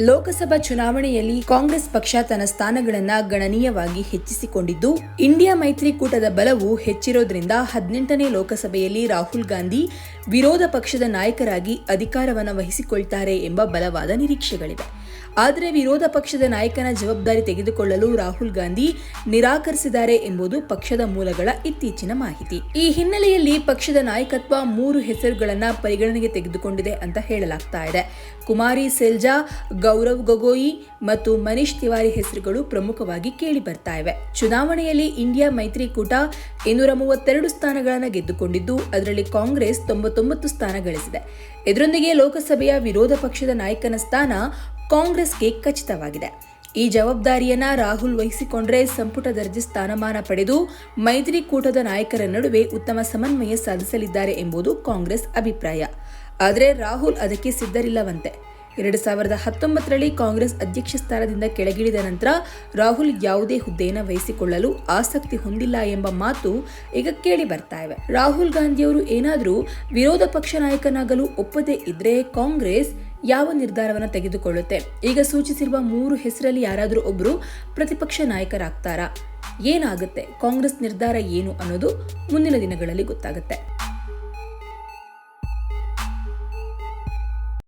ಲೋಕಸಭಾ ಚುನಾವಣೆಯಲ್ಲಿ ಕಾಂಗ್ರೆಸ್ ಪಕ್ಷ ತನ್ನ ಸ್ಥಾನಗಳನ್ನ ಗಣನೀಯವಾಗಿ ಹೆಚ್ಚಿಸಿಕೊಂಡಿದ್ದು, ಇಂಡಿಯಾ ಮೈತ್ರಿಕೂಟದ ಬಲವು ಹೆಚ್ಚಿರೋದ್ರಿಂದ ಹದಿನೆಂಟನೇ ಲೋಕಸಭೆಯಲ್ಲಿ ರಾಹುಲ್ ಗಾಂಧಿ ವಿರೋಧ ಪಕ್ಷದ ನಾಯಕರಾಗಿ ಅಧಿಕಾರವನ್ನು ವಹಿಸಿಕೊಳ್ತಾರೆ ಎಂಬ ಬಲವಾದ ನಿರೀಕ್ಷೆಗಳಿವೆ. ಆದರೆ ವಿರೋಧ ಪಕ್ಷದ ನಾಯಕನ ಜವಾಬ್ದಾರಿ ತೆಗೆದುಕೊಳ್ಳಲು ರಾಹುಲ್ ಗಾಂಧಿ ನಿರಾಕರಿಸಿದ್ದಾರೆ ಎಂಬುದು ಪಕ್ಷದ ಮೂಲಗಳ ಇತ್ತೀಚಿನ ಮಾಹಿತಿ. ಈ ಹಿನ್ನೆಲೆಯಲ್ಲಿ ಪಕ್ಷದ ನಾಯಕತ್ವ ಮೂರು ಹೆಸರುಗಳನ್ನು ಪರಿಗಣನೆಗೆ ತೆಗೆದುಕೊಂಡಿದೆ ಅಂತ ಹೇಳಲಾಗ್ತಾ ಇದೆ. ಕುಮಾರಿ ಸೆಲ್ಜಾ, ಗೌರವ್ ಗೊಗೋಯಿ ಮತ್ತು ಮನೀಶ್ ತಿವಾರಿ ಹೆಸರುಗಳು ಪ್ರಮುಖವಾಗಿ ಕೇಳಿ ಬರ್ತಾ ಇವೆ. ಚುನಾವಣೆಯಲ್ಲಿ ಇಂಡಿಯಾ ಮೈತ್ರಿಕೂಟ ಇನ್ನೂರ ಮೂವತ್ತೆರಡು ಸ್ಥಾನಗಳನ್ನು ಗೆದ್ದುಕೊಂಡಿದ್ದು, ಅದರಲ್ಲಿ ಕಾಂಗ್ರೆಸ್ ತೊಂಬತ್ತೊಂಬತ್ತು ಸ್ಥಾನ ಗಳಿಸಿದೆ. ಇದರೊಂದಿಗೆ ಲೋಕಸಭೆಯ ವಿರೋಧ ಪಕ್ಷದ ನಾಯಕನ ಸ್ಥಾನ ಕಾಂಗ್ರೆಸ್ಗೆ ಖಚಿತವಾಗಿದೆ. ಈ ಜವಾಬ್ದಾರಿಯನ್ನ ರಾಹುಲ್ ವಹಿಸಿಕೊಂಡ್ರೆ ಸಂಪುಟ ದರ್ಜೆ ಸ್ಥಾನಮಾನ ಪಡೆದು ಮೈತ್ರಿಕೂಟದ ನಾಯಕರ ನಡುವೆ ಉತ್ತಮ ಸಮನ್ವಯ ಸಾಧಿಸಲಿದ್ದಾರೆ ಎಂಬುದು ಕಾಂಗ್ರೆಸ್ ಅಭಿಪ್ರಾಯ. ಆದರೆ ರಾಹುಲ್ ಅದಕ್ಕೆ ಸಿದ್ಧರಿಲ್ಲವಂತೆ. ಎರಡು ಸಾವಿರದ ಹತ್ತೊಂಬತ್ತರಲ್ಲಿ ಕಾಂಗ್ರೆಸ್ ಅಧ್ಯಕ್ಷ ಸ್ಥಾನದಿಂದ ಕೆಳಗಿಳಿದ ನಂತರ ರಾಹುಲ್ ಯಾವುದೇ ಹುದ್ದೆಯನ್ನು ವಹಿಸಿಕೊಳ್ಳಲು ಆಸಕ್ತಿ ಹೊಂದಿಲ್ಲ ಎಂಬ ಮಾತು ಈಗ ಕೇಳಿ ಬರ್ತಾ ಇವೆ. ರಾಹುಲ್ ಗಾಂಧಿಯವರು ಏನಾದರೂ ವಿರೋಧ ಪಕ್ಷ ನಾಯಕನಾಗಲು ಒಪ್ಪದೇ ಇದ್ರೆ ಕಾಂಗ್ರೆಸ್ ಯಾವ ನಿರ್ಧಾರವನ್ನು ತೆಗೆದುಕೊಳ್ಳುತ್ತೆ? ಈಗ ಸೂಚಿಸಿರುವ ಮೂರು ಹೆಸರಲ್ಲಿ ಯಾರಾದರೂ ಒಬ್ಬರು ಪ್ರತಿಪಕ್ಷ ನಾಯಕರಾಗ್ತಾರಾ? ಏನಾಗುತ್ತೆ? ಕಾಂಗ್ರೆಸ್ ನಿರ್ಧಾರ ಏನು ಅನ್ನೋದು ಮುಂದಿನ ದಿನಗಳಲ್ಲಿ ಗೊತ್ತಾಗುತ್ತೆ.